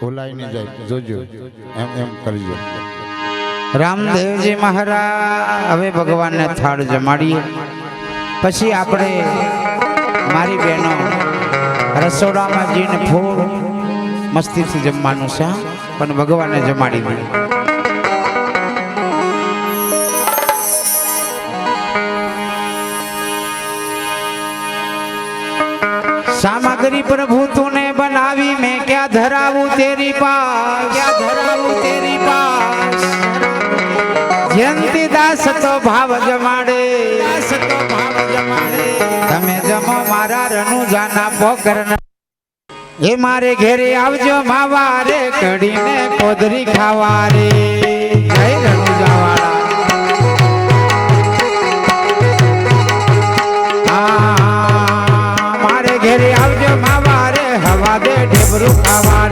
ભૂલાઈ નહીં જાય જોજો. એમ એમ કરજો. રામદેવજી મહારાજ, હવે ભગવાનને થાળ જમાડીએ. પછી આપણે મારી બહેનો રસોડામાં જઈને ફૂલ મસ્તીથી જમવાનું છે પણ ભગવાનને જમાડી દઈએ. સામગ્રી પ્રભુ તુને બનાવી મેં ક્યાં ધરાવું તેરી પાસ? ક્યાં ધરાવું તેરી પાસ? જયંતી દાસ તો ભાવ જમાડે. દાસ તો ભાવ જમાડે. તમે જમો મારા રનુજાના પોકર એ મારે ઘેરે આવજો માવા રે કઢીને કોદરી ખાવા રે દે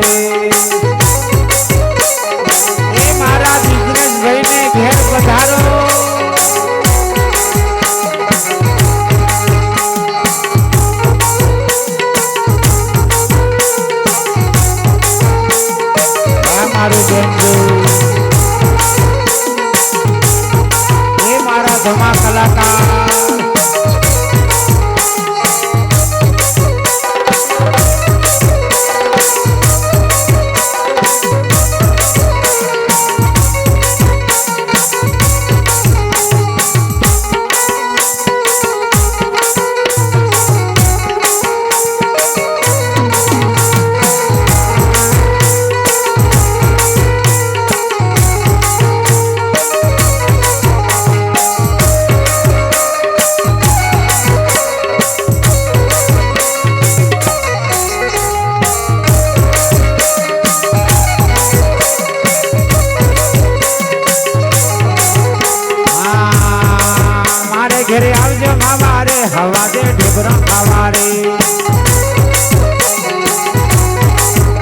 હવા દે ઢેબરા ખાવા રે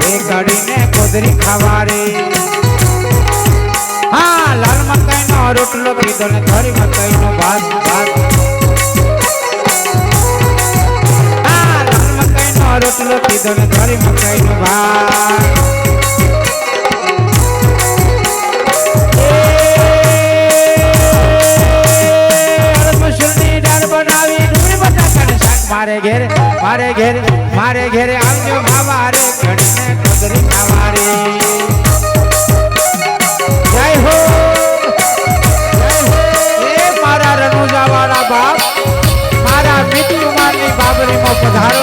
એ કઢીને કોદરી ખાવા રે હા, લાલ મકાઈ નો રોટલો કીધો ને ધરી મકાઈ નો ભાત ભાત. હા, લાલ મકાઈ નો રોટલો કીધો ને ધરી મકાઈ નો ભાત. મારે ઘેરે મારે ઘેરે મારે ઘેરે આવજો રે ઘડીને કોદરી ખાવા જય હો એ મારા રણુજાવાળા બાપ, મારા કુમારની બાબરીમાં પધારો.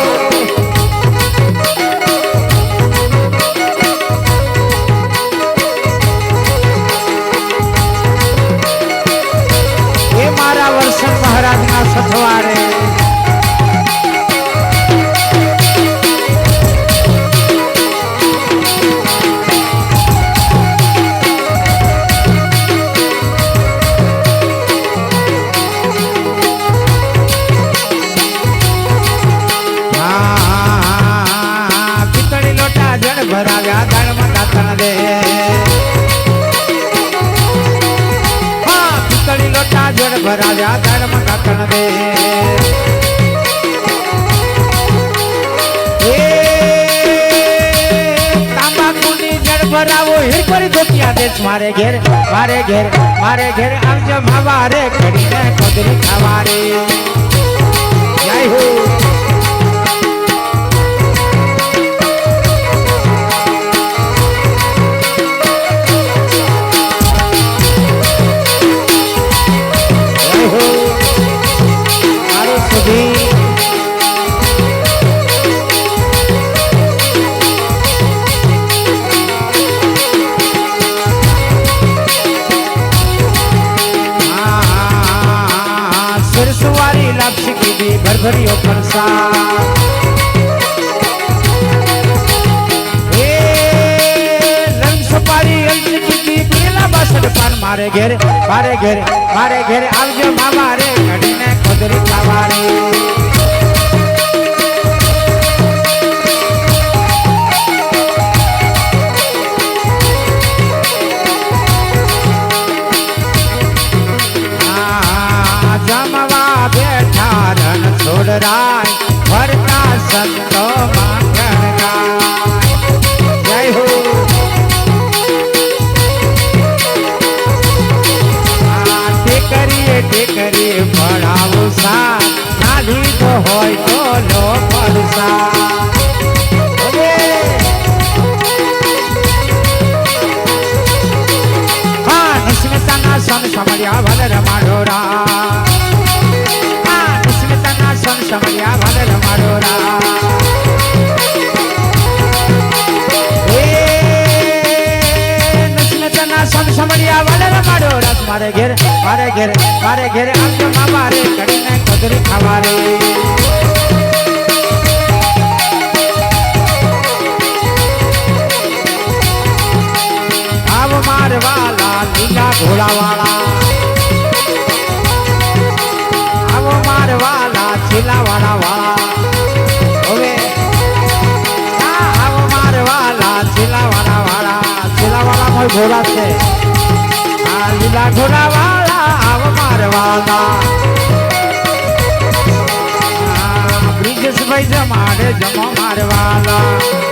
ભરાવ્યા દાળમાં દાંતણ દે. ભરાવો હિરપરી ધોતિયા દેશ મારે ઘેર મારે ઘેર મારે ઘેર આવજો મારે ઘડીને કોદરી ખાવા રે કીધી ફરસા એ લંગ સપારી બાસઠ પાન મારે ઘેરે મારે ઘેરે મારે ઘેરે આવજો મામા રે, ઘડીને ખોદરી ખાવા રે. માંગરાય ભરતા સંતો માંગરાય જય હો. ટેકરીએ ટેકરીએ ભણાવું સા નાધી તો હોય તો લો પડસા સ્વામી સમર્યા વલર માડોરા નિસ્મિતાના વાલે રમાડો રમાડોરા મારે ઘેર મારે ઘેર મારે ઘેર આવજો મામા રે. કડીને કદરી ખાવા રે. આવ મારવાલા લીલા ઘોડાવાળા આ ઘોડાવાળા આવ મારવાલા બ્રિજેશભાઈ જમાડે જમો મારવાલા